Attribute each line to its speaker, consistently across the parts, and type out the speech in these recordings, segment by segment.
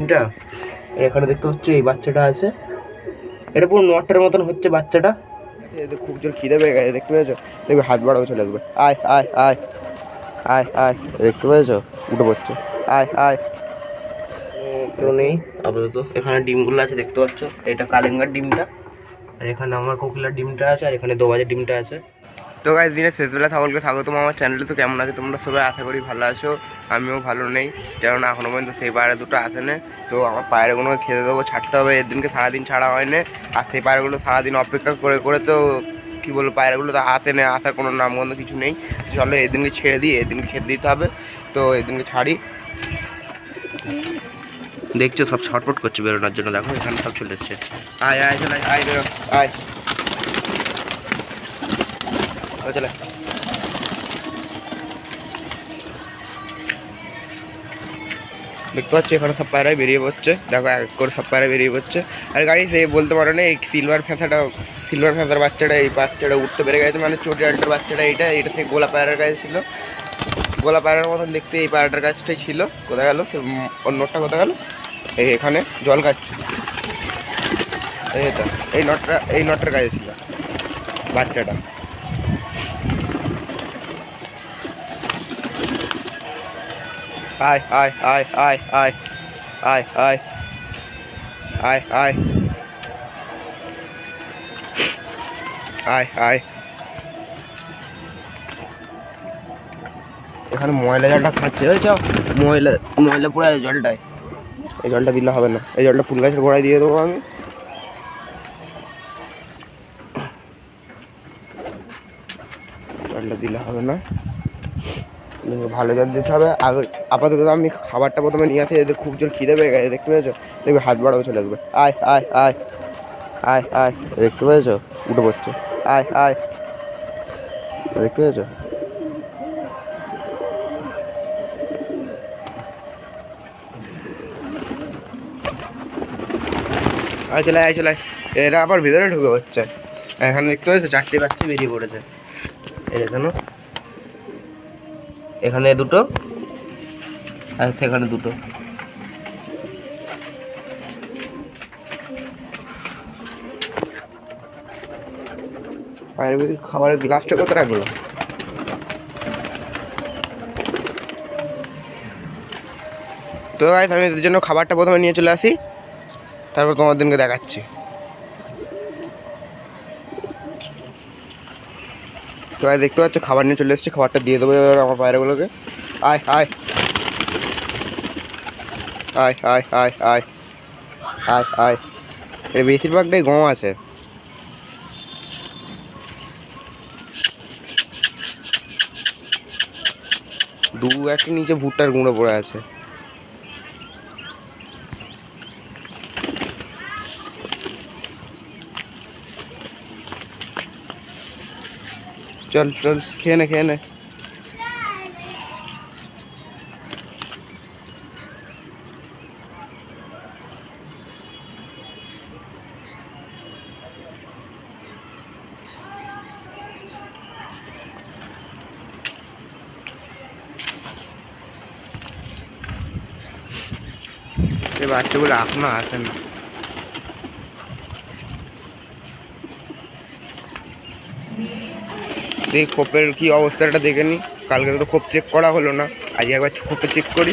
Speaker 1: ডিমটা এখানে দেখতে হচ্ছে এই বাচ্চাটা আছে। এটা পুরো নটার মতন হচ্ছে বাচ্চাটা।
Speaker 2: খুব জোর খিদে পেয়ে গেছে দেখতে পেয়েছ? দেখবে হাত বাড়াবো চলে আসবে। আয় আয় আয় আয় আয় দেখতে পেয়েছ? উঠে পড়ছে। আয় আয়।
Speaker 1: কেউ নেই আপাতত এখানে ডিমগুলো আছে দেখতে পাচ্ছ? এটা কালিঙ্গার ডিমটা। আর এখানে আমার কোকিলার ডিমটা আছে আর এখানে দোবাজের ডিমটা আছে।
Speaker 2: তো গাছ দিনে শেষবেলা সকলকে স্বাগতম আমার চ্যানেলে তো কেমন আছে তোমরা? সবাই আশা করি ভালো আছো। আমিও ভালো নেই। কেননা এখনও পর্যন্ত সেই পায়রা দুটো আসে তো আমার পায়রাগুলোকে খেতে দেবো, ছাড়তে হবে। এর দিনকে সারাদিন ছাড়া হয় না। আর সেই পায়রাগুলো সারাদিন অপেক্ষা করে করে তো কী বলব পায়রাগুলো তো আসে না, আসার কোনো নামগন্ধ কিছু নেই। চলো এদিনকে ছেড়ে দিই, এদিনকে খেতে দিতে হবে। তো এদিনকে ছাড়ি।
Speaker 1: দেখছ সব ছটপট করছে বেরোনোর জন্য। দেখো এখানে সব চলে এসছে।
Speaker 2: আয় আয়, চলে আয়, বেরো। আয়। চলে। দেখতে পাচ্ছি, এখানে সব পায়রাই বেরিয়ে পড়ছে। দেখো, এক করে সব পায়রা বেরিয়ে পড়ছে। আর গাড়ি সে বলতে পারো না, এই সিলভার ফেঁসাটা সিলভার ফেঁসার বাচ্চাটা, এই বাচ্চাটা উঠতে পেরে গেছে। মানে চটি আলটার বাচ্চাটা এইটা এটা থেকে গোলা পায়রার কাছে ছিল। গোলা পায়রার মতন দেখতে এই পায়রাটার কাছটাই ছিল। কোথায় গেল? সে অন্যটা কোথায় গেল? এই এখানে জল খাচ্ছে। এই নটটা এই নটটার কাছে ছিল, বাচ্চাটা। আয় আয় আয় আয় আয় আয় আয় আয় আয় আয় আয় এখানে ময়লা জলটা খাচ্ছে, ওই চাও ময়লা ময়লা আছে জলটায়। এই জলটা দিলে হবে না। এই জলটা ফুল গাছের গোড়ায় দিয়ে দেবো আমি। জলটা দিলে হবে না। ভালো জল দিতে হবে। আগে আপাতত আমি খাবারটা প্রথমে নিয়ে আসি, এদের খুব জোর খিদে পেয়ে গেছে, দেখতে পেয়েছ? দেখবে হাত বাড়াবো চলে আসবে। আয় আয় আয় আয় আয়, দেখতে পেয়েছ? উঠে পড়ছে। আয় আয়, দেখতে পেয়েছ? আয়, চলে আয়, চলে। এরা আবার ভিতরে ঢুকে হচ্ছে এখানে দেখতে পেয়েছ? চারটে বাচ্চা বেরিয়ে পড়েছে।
Speaker 1: এই এখানে এখানে দুটো আর সেখানে দুটো।
Speaker 2: খাবারের গ্লাসটা কত রাখল? তো গাইস আমি এদের জন্য খাবারটা প্রথমে নিয়ে চলে আসি। তারপর তোমার দিনকে দেখাচ্ছি। তো গাইস দেখতে পাচ্ছ, খাবার নিয়ে চলে এসেছি। খাবারটা দিয়ে দেবো এবার আমার পায়রাগুলোকে। আয় আয়। আয় আয় আয় আয় আয় আয়। বেশিরভাগটাই গম আছে। দু একটি নিচে ভুট্টার গুঁড়ো পড়ে আছে। চল চল, খেয়ে নে খেয়ে নে। এই বাচ্চাগুলো এখনও আসে না। এই খোপের কি অবস্থাটা দেখে নি। কালকে তো খোপ চেক করা হলো না, আজকে একবার খোপে চেক করি।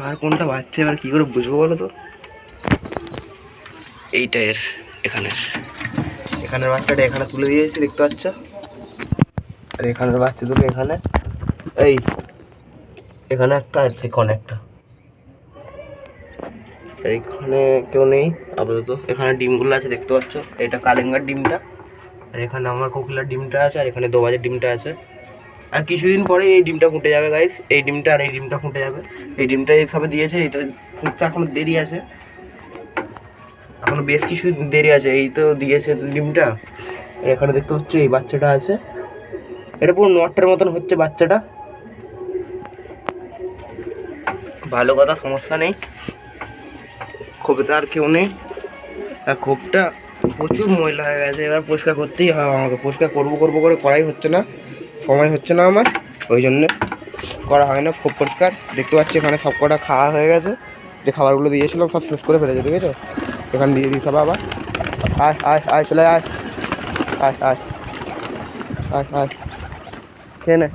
Speaker 1: কার কোনটা বাচ্চা এবার কি করে বুঝব বলো তো? এইটা এর, এখানের। এখানের বাচ্চাটা এখানে তুলে দিয়েছি দেখতে পাচ্ছ? আর এখানের বাচ্চা দুটো এখানে। এই, এখানে একটা আর এখানে একটা। এখানে কেউ নেই, আপাতত। এখানে ডিমগুলো আছে, দেখতে পাচ্ছ। এটা কালিঙ্গার ডিমটা। আর এখানে আমার কোকিলার ডিমটা আছে, আর এখানে দোবাজের ডিমটা আছে। আর কিছুদিন পরে এই ডিমটা ফুটে যাবে গাইস এই ডিমটা আর এই ডিমটা ফুটে যাবে। এই ডিমটা এইভাবে দিয়েছে এটা ফুটতে এখনও দেরি আছে। এখনও বেশ কিছু দেরি আছে, এই তো দিয়েছে ডিমটা। এখানে দেখতে হচ্ছে এই বাচ্চাটা আছে। এটা পুরো নটার মতন হচ্ছে বাচ্চাটা। ভালো কথা, সমস্যা নেই। খোপেতে আর কেউ নেই। আর খোপটা প্রচুর ময়লা হয়ে গেছে, এবার পরিষ্কার করতেই হবে আমাকে। পরিষ্কার করব করব করে করাই হচ্ছে না। সময় হচ্ছে না আমার ওই জন্যে করা হয় না, খুব পরিষ্কার। দেখতে পাচ্ছি এখানে সব কটা খাওয়া হয়ে গেছে। যে খাবারগুলো দিয়েছিলাম, সব শেষ করে ফেলেছে, ঠিক আছে? এখানে দিয়ে দিই সব আবার আয় আয় আয়, চলে আয়। আয় আয় আয় আয়। খেয়ে নে।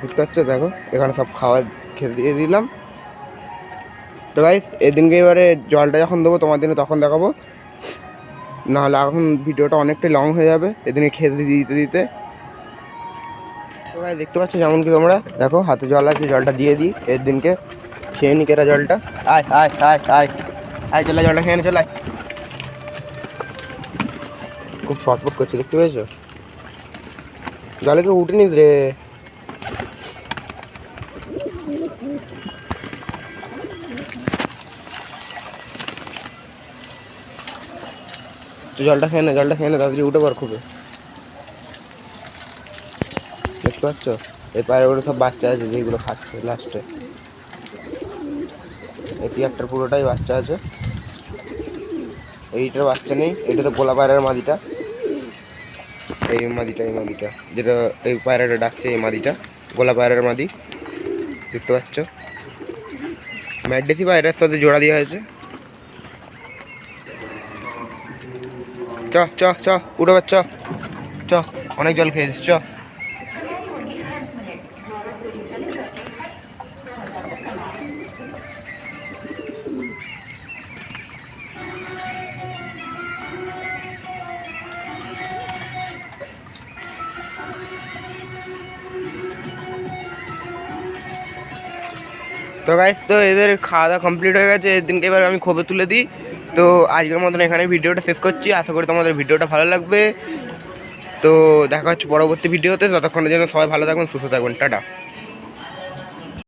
Speaker 1: দেখতে পাচ্ছ? দেখো, এখানে সব খাওয়া খেতে দিয়ে দিলাম। তো গাইস এদিনকে এবারে জলটা যখন দেবো তোমার দিনে তখন দেখাবো। নাহলে এখন ভিডিওটা অনেকটাই লং হয়ে যাবে, এদিনে খেতে দিতে দিতে ভাই, দেখতে পাচ্ছ যেমন কি তোমরা? দেখো, হাতে জল আছে, জলটা দিয়ে দিই এর দিনকে খেয়ে নি কেরা জলটা। আয় আয় আয় আয় আয়, চলে জলটা, খেয়ে নি, চলে খুব শর্টপট করছে, দেখতে পেয়েছ? জলে কেউ উঠেনিস রে। তুই জলটা খেয়ে নে, জলটা খেয়ে নে, তাড়াতাড়ি উঠে পর খুবই দেখতে পাচ্ছ? এই পায়ের সব বাচ্চা আছে, যেগুলো খাচ্ছে লাস্টে এই টিয়ারটার পুরোটাই বাচ্চা আছে। এইটার বাচ্চা নেই, এটা তো গোলা পায়রার মাদিটা। এই মাদিটা এই মাদিটা। যেটা এই পায়রাটা ডাকছে, এই মাদিটা। গোলা পায়রার মাদি। দেখতে পাচ্ছ? ম্যাডেসি পায়রার সাথে জোড়া দেওয়া হয়েছে। চ চ চ, উঠে চ। চ, অনেক জল খেয়েছিস, চ। তো গাইস তো এদের খাওয়া দাওয়া কমপ্লিট হয়ে গেছে। এদিনকে এবার আমি খবর তুলে দিই। তো আজকের মতন এখানে ভিডিওটা শেষ করছি। আশা করি তোমাদের ভিডিওটা ভালো লাগবে। তো দেখা হচ্ছে পরবর্তী ভিডিওতে। ততক্ষণের জন্য সবাই ভালো থাকুন, সুস্থ থাকবেন টাটা।